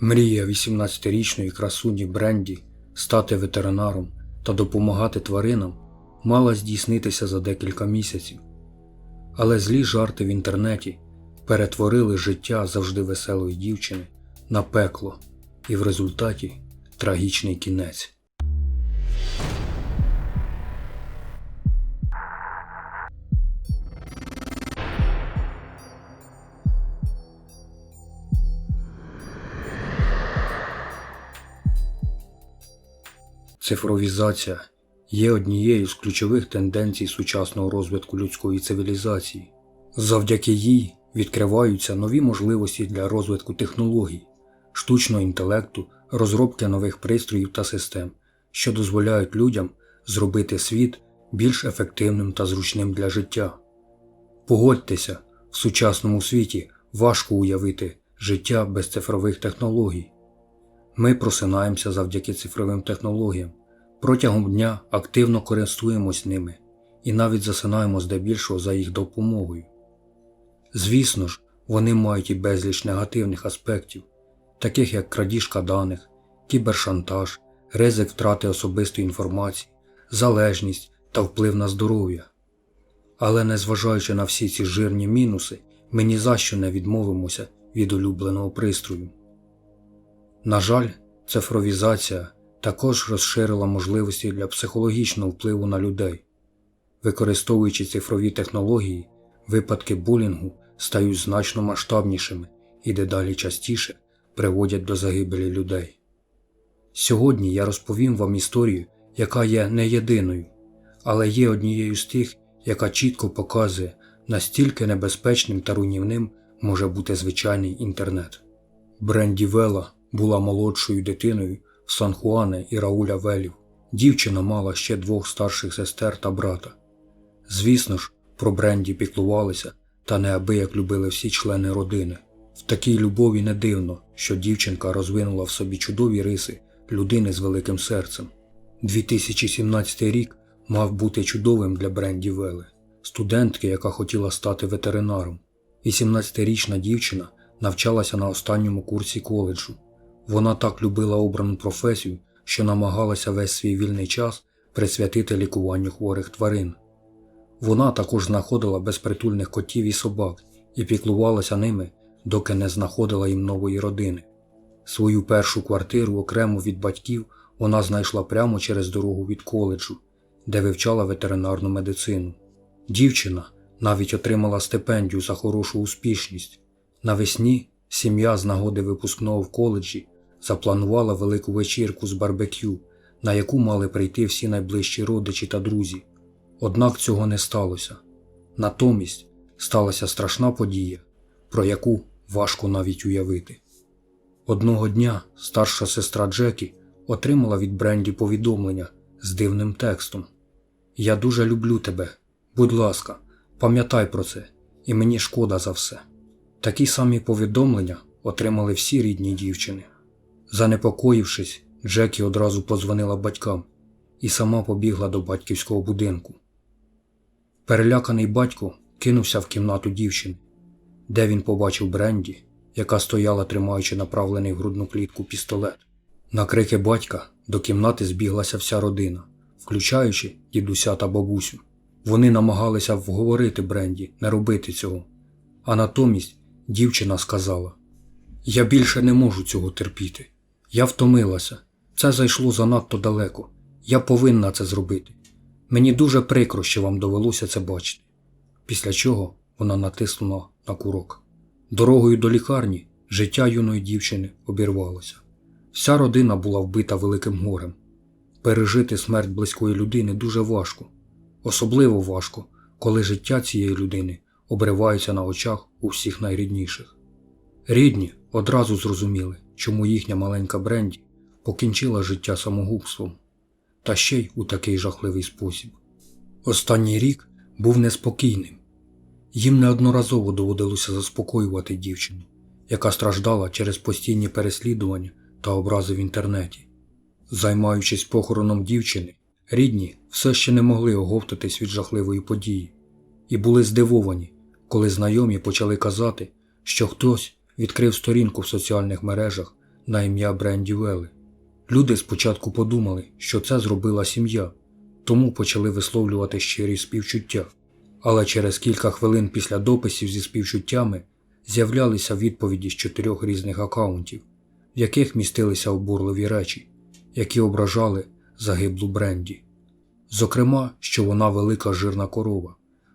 Мрія 18-річної красуні Бренді стати ветеринаром та допомагати тваринам мала здійснитися за декілька місяців. Але злі жарти в інтернеті перетворили життя завжди веселої дівчини на пекло, і в результаті трагічний кінець. Цифровізація є однією з ключових тенденцій сучасного розвитку людської цивілізації. Завдяки їй відкриваються нові можливості для розвитку технологій, штучного інтелекту, розробки нових пристроїв та систем, що дозволяють людям зробити світ більш ефективним та зручним для життя. Погодьтеся, в сучасному світі важко уявити життя без цифрових технологій. Ми просинаємося завдяки цифровим технологіям. Протягом дня активно користуємось ними і навіть засинаємо здебільшого за їх допомогою. Звісно ж, вони мають і безліч негативних аспектів, таких як крадіжка даних, кібершантаж, ризик втрати особистої інформації, залежність та вплив на здоров'я. Але незважаючи на всі ці жирні мінуси, ми ні за що не відмовимося від улюбленого пристрою. На жаль, цифровізація також розширила можливості для психологічного впливу на людей. Використовуючи цифрові технології, випадки булінгу стають значно масштабнішими і дедалі частіше приводять до загибелі людей. Сьогодні я розповім вам історію, яка є не єдиною, але є однією з тих, яка чітко показує, настільки небезпечним та руйнівним може бути звичайний інтернет. Бренді Вела була молодшою дитиною Сан-Хуане і Рауля Велів. Дівчина мала ще двох старших сестер та брата. Звісно ж, про Бренді піклувалися та неабияк любили всі члени родини. В такій любові не дивно, що дівчинка розвинула в собі чудові риси людини з великим серцем. 2017 рік мав бути чудовим для Бренді Вели, студентки, яка хотіла стати ветеринаром. 18-річна дівчина навчалася на останньому курсі коледжу. Вона так любила обрану професію, що намагалася весь свій вільний час присвятити лікуванню хворих тварин. Вона також знаходила безпритульних котів і собак і піклувалася ними, доки не знаходила їм нової родини. Свою першу квартиру окремо від батьків вона знайшла прямо через дорогу від коледжу, де вивчала ветеринарну медицину. Дівчина навіть отримала стипендію за хорошу успішність. Навесні сім'я з нагоди випускного в коледжі запланувала велику вечірку з барбекю, на яку мали прийти всі найближчі родичі та друзі. Однак цього не сталося. Натомість сталася страшна подія, про яку важко навіть уявити. Одного дня старша сестра Джекі отримала від Бренді повідомлення з дивним текстом: Я дуже люблю тебе. Будь ласка, пам'ятай про це, і мені шкода за все. Такі самі повідомлення отримали всі рідні дівчини. Занепокоївшись, Джекі одразу подзвонила батькам і сама побігла до батьківського будинку. Переляканий батько кинувся в кімнату дівчини, де він побачив Бренді, яка стояла, тримаючи направлений в грудну клітку пістолет. На крики батька до кімнати збіглася вся родина, включаючи дідуся та бабусю. Вони намагалися вговорити Бренді не робити цього, а натомість дівчина сказала: Я більше не можу цього терпіти. Я втомилася. Це зайшло занадто далеко. Я повинна це зробити. Мені дуже прикро, що вам довелося це бачити. Після чого вона натиснула на курок. Дорогою до лікарні життя юної дівчини обірвалося. Вся родина була вбита великим горем. Пережити смерть близької людини дуже важко, особливо важко, коли життя цієї людини обривається на очах у всіх найрідніших. Рідні одразу зрозуміли, чому їхня маленька Бренді покінчила життя самогубством, та ще й у такий жахливий спосіб. Останній рік був неспокійним. Їм неодноразово доводилося заспокоювати дівчину, яка страждала через постійні переслідування та образи в інтернеті. Займаючись похороном дівчини, рідні все ще не могли оговтатись від жахливої події і були здивовані, коли знайомі почали казати, що хтось відкрив сторінку в соціальних мережах, на ім'я Бренді Вели. Люди спочатку подумали, що це зробила сім'я, тому почали висловлювати щирі співчуття. Але через кілька хвилин після дописів зі співчуттями з'являлися відповіді з чотирьох різних акаунтів, в яких містилися обурливі речі, які ображали загиблу Бренді. Зокрема, що вона велика жирна корова,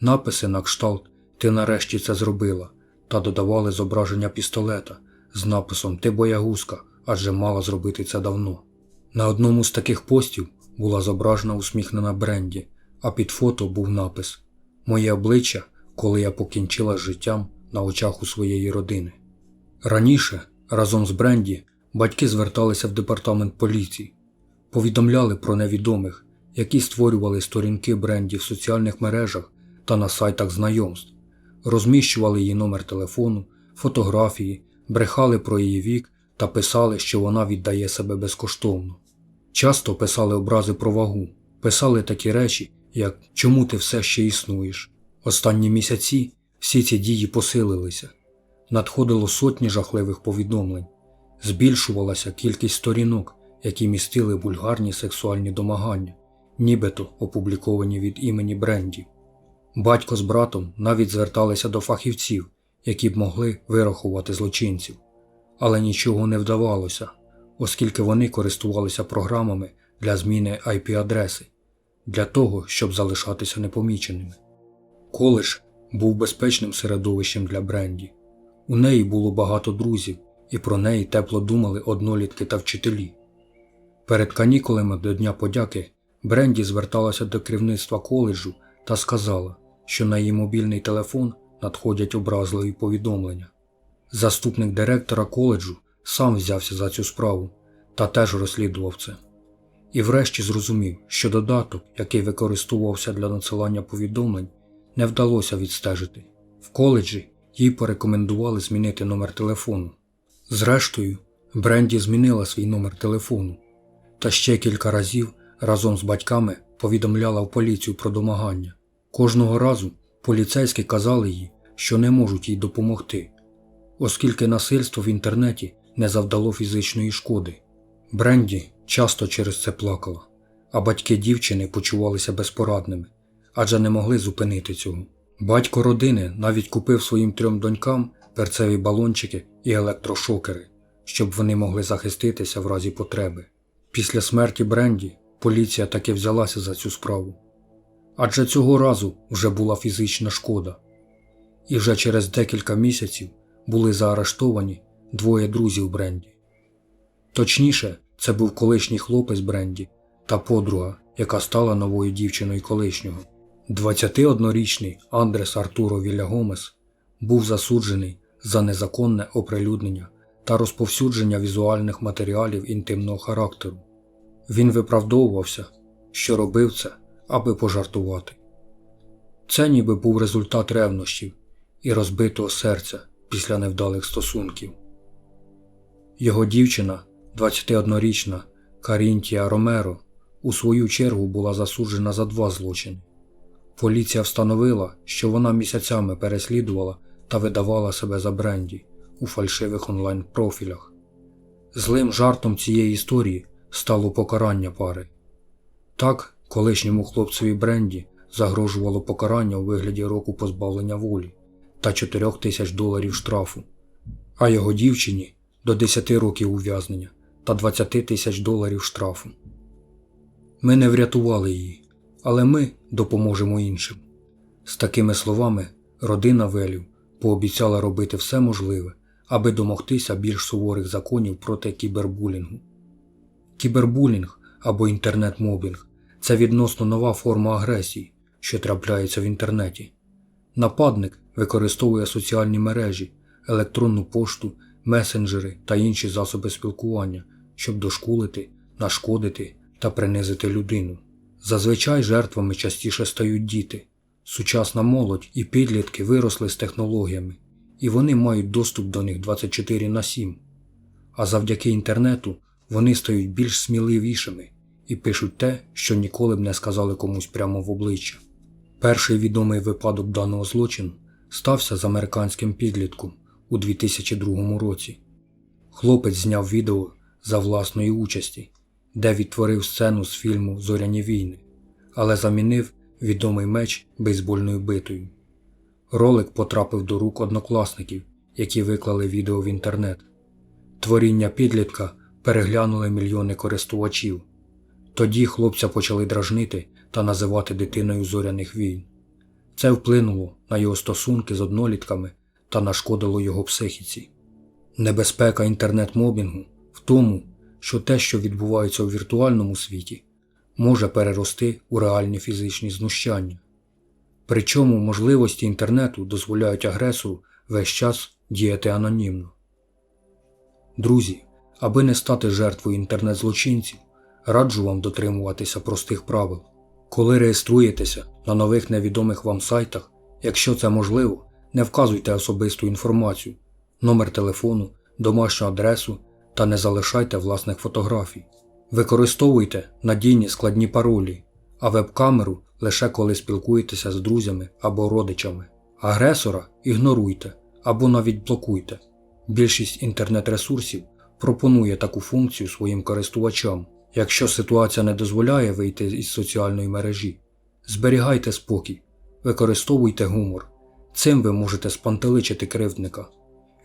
написи на кшталт Ти нарешті це зробила та додавали зображення пістолета з написом Ти боягузка, адже мала зробити це давно. На одному з таких постів була зображена усміхнена Бренді, а під фото був напис Моє обличчя, коли я покінчила з життям на очах у своєї родини. Раніше, разом з Бренді, батьки зверталися в департамент поліції, повідомляли про невідомих, які створювали сторінки Бренді в соціальних мережах та на сайтах знайомств, розміщували її номер телефону, фотографії, брехали про її вік та писали, що вона віддає себе безкоштовно. Часто писали образи про вагу, писали такі речі, як Чому ти все ще існуєш? Останні місяці всі ці дії посилилися. Надходило сотні жахливих повідомлень, збільшувалася кількість сторінок, які містили вульгарні сексуальні домагання, нібито опубліковані від імені Бренді. Батько з братом навіть зверталися до фахівців, які б могли вирахувати злочинців, але нічого не вдавалося, оскільки вони користувалися програмами для зміни IP-адреси, для того, щоб залишатися непоміченими. Коледж був безпечним середовищем для Бренді. У неї було багато друзів, і про неї тепло думали однолітки та вчителі. Перед канікулами до Дня подяки Бренді зверталася до керівництва коледжу та сказала, що на її мобільний телефон надходять образливі повідомлення. Заступник директора коледжу сам взявся за цю справу та теж розслідував це. І врешті зрозумів, що додаток, який використовувався для надсилання повідомлень, не вдалося відстежити. В коледжі їй порекомендували змінити номер телефону. Зрештою, Бренді змінила свій номер телефону та ще кілька разів разом з батьками повідомляла в поліцію про домагання. Кожного разу поліцейські казали їй, що не можуть їй допомогти, оскільки насильство в інтернеті не завдало фізичної шкоди. Бренді часто через це плакала, а батьки дівчини почувалися безпорадними, адже не могли зупинити цього. Батько родини навіть купив своїм трьом донькам перцеві балончики і електрошокери, щоб вони могли захиститися в разі потреби. Після смерті Бренді поліція таки взялася за цю справу. Адже цього разу вже була фізична шкода, і вже через декілька місяців були заарештовані двоє друзів Бренді. Точніше, це був колишній хлопець Бренді та подруга, яка стала новою дівчиною колишнього. 21-річний Андрес Артуро Вілягомес був засуджений за незаконне оприлюднення та розповсюдження візуальних матеріалів інтимного характеру. Він виправдовувався, що робив це, аби пожартувати. Це ніби був результат ревнощів і розбитого серця після невдалих стосунків. Його дівчина, 21-річна Карінтія Ромеро, у свою чергу була засуджена за два злочини. Поліція встановила, що вона місяцями переслідувала та видавала себе за бренді у фальшивих онлайн-профілях. Злим жартом цієї історії стало покарання пари. Так, колишньому хлопцеві Бренді загрожувало покарання у вигляді року позбавлення волі та 4 тисяч доларів штрафу, а його дівчині до 10 років ув'язнення та 20 тисяч доларів штрафу. Ми не врятували її, але ми допоможемо іншим. З такими словами родина Велів пообіцяла робити все можливе, аби домогтися більш суворих законів проти кібербулінгу. Кібербулінг або інтернет-мобінг це відносно нова форма агресії, що трапляється в інтернеті. Нападник використовує соціальні мережі, електронну пошту, месенджери та інші засоби спілкування, щоб дошкулити, нашкодити та принизити людину. Зазвичай жертвами частіше стають діти. Сучасна молодь і підлітки виросли з технологіями, і вони мають доступ до них 24 на 7. А завдяки інтернету вони стають більш сміливішими і пишуть те, що ніколи б не сказали комусь прямо в обличчя. Перший відомий випадок даного злочину стався з американським підлітком у 2002 році. Хлопець зняв відео за власної участі, де відтворив сцену з фільму Зоряні війни, але замінив відомий меч бейсбольною битою. Ролик потрапив до рук однокласників, які виклали відео в інтернет. Творіння підлітка переглянули мільйони користувачів. Тоді хлопця почали дражнити та називати дитиною зоряних війн. Це вплинуло на його стосунки з однолітками та нашкодило його психіці. Небезпека інтернет-мобінгу в тому, що те, що відбувається у віртуальному світі, може перерости у реальні фізичні знущання. Причому можливості інтернету дозволяють агресору весь час діяти анонімно. Друзі, аби не стати жертвою інтернет-злочинців, раджу вам дотримуватися простих правил. Коли реєструєтеся на нових невідомих вам сайтах, якщо це можливо, не вказуйте особисту інформацію, номер телефону, домашню адресу та не залишайте власних фотографій. Використовуйте надійні складні паролі, а веб-камеру лише коли спілкуєтеся з друзями або родичами. Агресора ігноруйте або навіть блокуйте. Більшість інтернет-ресурсів пропонує таку функцію своїм користувачам. Якщо ситуація не дозволяє вийти із соціальної мережі, зберігайте спокій, використовуйте гумор. Цим ви можете спантеличити кривдника,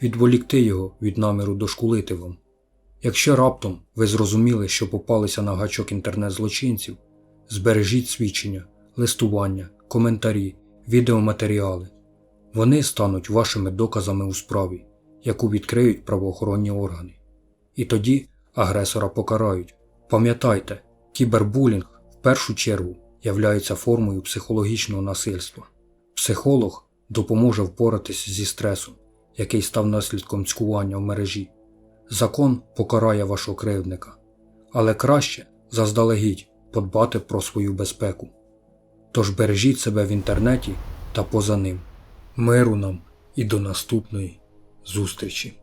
відволікти його від наміру дошкулити вам. Якщо раптом ви зрозуміли, що попалися на гачок інтернет-злочинців, збережіть свідчення, листування, коментарі, відеоматеріали. Вони стануть вашими доказами у справі, яку відкриють правоохоронні органи. І тоді агресора покарають. Пам'ятайте, кібербулінг в першу чергу являється формою психологічного насильства. Психолог допоможе впоратись зі стресом, який став наслідком цькування в мережі. Закон покарає вашого кривдника, але краще заздалегідь подбати про свою безпеку. Тож бережіть себе в інтернеті та поза ним. Миру нам і до наступної зустрічі!